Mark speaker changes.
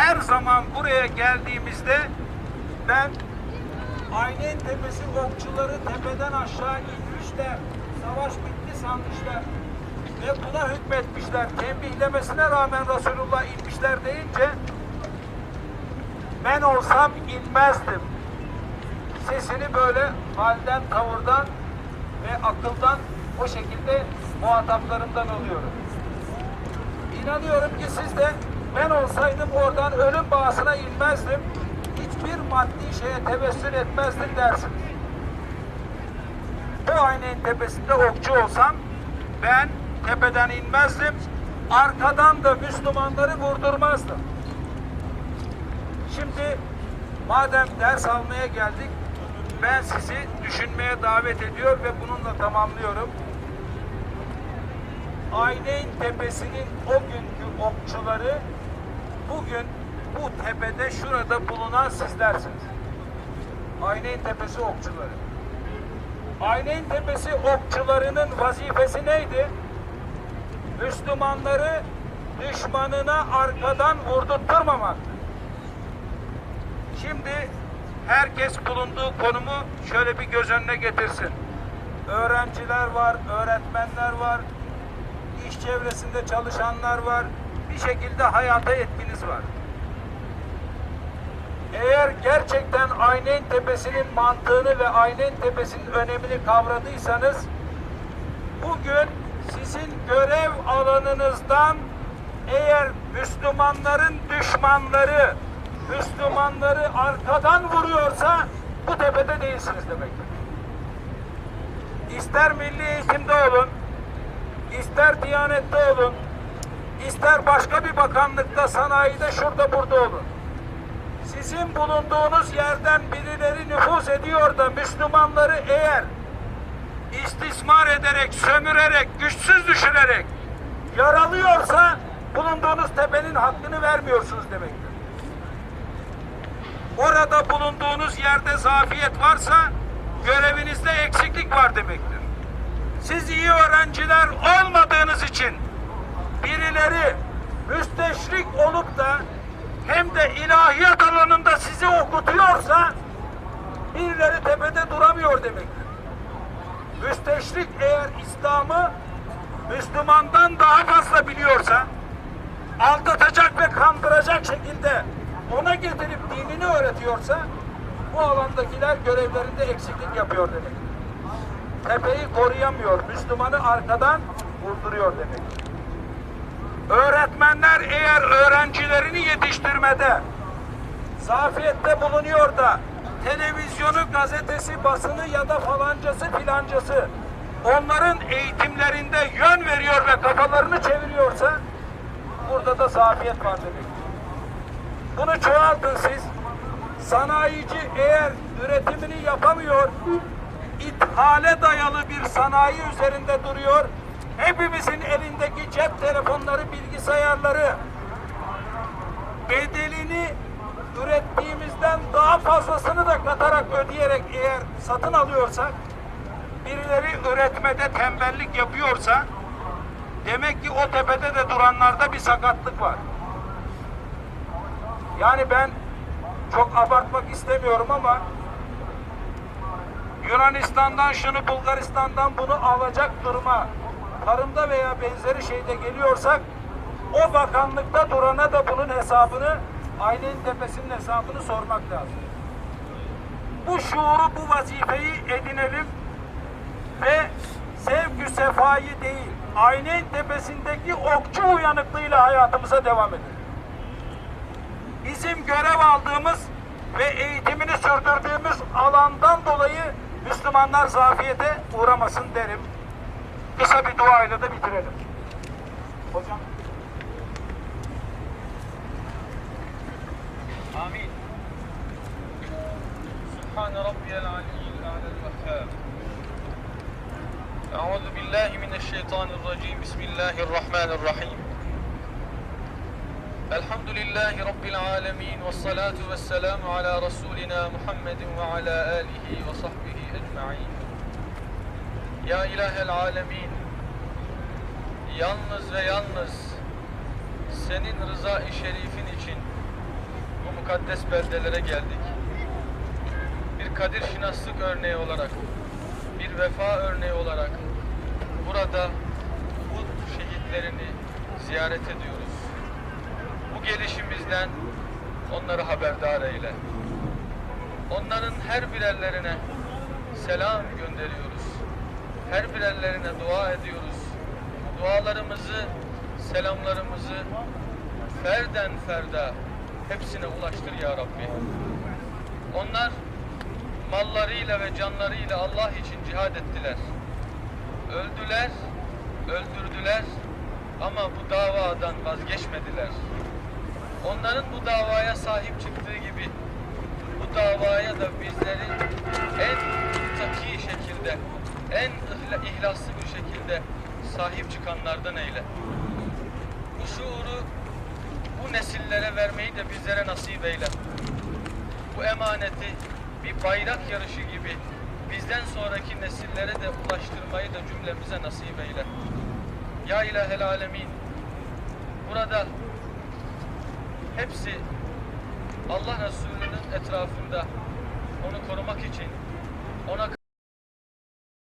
Speaker 1: her zaman buraya geldiğimizde ben Aynen tepesi okçuları tepeden aşağı inmişler. Savaş bitti sanmışlar. Ve buna hükmetmişler. Tembihlemesine rağmen Resulullah inmişler deyince ben olsam inmezdim. Sesini böyle halden, tavırdan ve akıldan o şekilde muhataplarımdan alıyorum. İnanıyorum ki siz de ben olsaydım oradan ölüm bağısına inmezdim. Hiçbir maddi şeye tevessül etmezdim dersiniz. Bu aynenin tepesinde okçu olsam ben tepeden inmezdim. Arkadan da Müslümanları vurdurmazdım. Şimdi madem ders almaya geldik ben sizi düşünmeye davet ediyor ve bununla tamamlıyorum. Ayneyn Tepesi'nin o günkü okçuları bugün bu tepede şurada bulunan sizlersiniz. Ayneyn Tepesi okçuları. Ayneyn Tepesi okçularının vazifesi neydi? Müslümanları düşmanına arkadan vurdurtturmamaktı. Şimdi herkes bulunduğu konumu şöyle bir göz önüne getirsin. Öğrenciler var, öğretmenler var, iş çevresinde çalışanlar var, bir şekilde hayata etkiniz var. Eğer gerçekten Aynen Tepesi'nin mantığını ve Aynen Tepesi'nin önemini kavradıysanız bugün sizin görev alanınızdan eğer Müslümanların düşmanları Müslümanları arkadan vuruyorsa bu tepede değilsiniz demektir. İster milli eğitimde olun, ister diyanette olun, ister başka bir bakanlıkta, sanayide, şurada burada olun. Sizin bulunduğunuz yerden birileri nüfuz ediyor da Müslümanları eğer istismar ederek, sömürerek, güçsüz düşürerek yaralıyorsa bulunduğunuz tepenin hakkını vermiyorsunuz demektir. Orada bulunduğunuz yerde zafiyet varsa görevinizde eksiklik var demektir. Siz iyi öğrenciler olmadığınız için birileri müsteşrik olup da hem de ilahiyat alanında sizi okutuyorsa birileri tepede duramıyor demektir. Müsteşrik eğer İslam'ı Müslümandan daha fazla biliyorsa aldatacak ve kandıracak şekilde ona getirip dinini öğretiyorsa bu alandakiler görevlerinde eksiklik yapıyor demek. Tepeyi koruyamıyor, Müslümanı arkadan vurduruyor demek. Öğretmenler eğer öğrencilerini yetiştirmede zafiyette bulunuyor da televizyonu, gazetesi, basını ya da falancası filancası onların eğitimlerinde yön veriyor ve kafalarını çeviriyorsa burada da zafiyet var demek. Bunu çoğaltın siz. Sanayici eğer üretimini yapamıyor, ithale dayalı bir sanayi üzerinde duruyor, hepimizin elindeki cep telefonları, bilgisayarları bedelini ürettiğimizden daha fazlasını da katarak ödeyerek eğer satın alıyorsak, birileri üretmede tembellik yapıyorsa, demek ki o tepede de duranlarda bir sakatlık var. Yani ben çok abartmak istemiyorum ama Yunanistan'dan şunu Bulgaristan'dan bunu alacak duruma tarımda veya benzeri şeyde geliyorsak o bakanlıkta durana da bunun hesabını aynen tepesinin hesabını sormak lazım. Bu şuuru, bu vazifeyi edinelim ve sevgü sefayı değil, aynen tepesindeki okçu uyanıklığıyla hayatımıza devam edelim bizim görev aldığımız ve eğitimini sürdürdüğümüz alandan dolayı Müslümanlar zafiyete uğramasın derim. Kısa bir duayla da bitirelim. Hocam.
Speaker 2: آمين سبحان ربي العلي الأعلى الوهاب أعوذ بالله من الشيطان الرجيم بسم الله الرحمن الرحيم الحمد لله رب العالمين والصلاة والسلام على رسولنا محمد وعلى آله وصحبه أجمعين ya İlahel Alemin Yalnız ve yalnız senin rıza-i şerifin için mukaddes beldelere geldik. Bir kadir şinaslık örneği olarak, bir vefa örneği olarak burada Uhud şehitlerini ziyaret ediyoruz. Bu gelişimizden onları haberdar eyle. Onların her birerlerine selam gönderiyoruz. Her birerlerine dua ediyoruz. Dualarımızı, selamlarımızı ferden ferda hepsine ulaştır ya Rabbi. Onlar mallarıyla ve canlarıyla Allah için cihad ettiler. Öldüler, öldürdüler ama bu davadan vazgeçmediler. Onların bu davaya sahip çıktığı gibi bu davaya da bizleri en taki şekilde, en ihla- ihlaslı bir şekilde sahip çıkanlardan eyle. Bu şuuru bu nesillere vermeyi de bizlere nasip eyle. Bu emaneti bir bayrak yarışı gibi bizden sonraki nesillere de ulaştırmayı da cümlemize nasip eyle. Ya ilahel alemin burada hepsi Allah Resulü'nün etrafında onu korumak için ona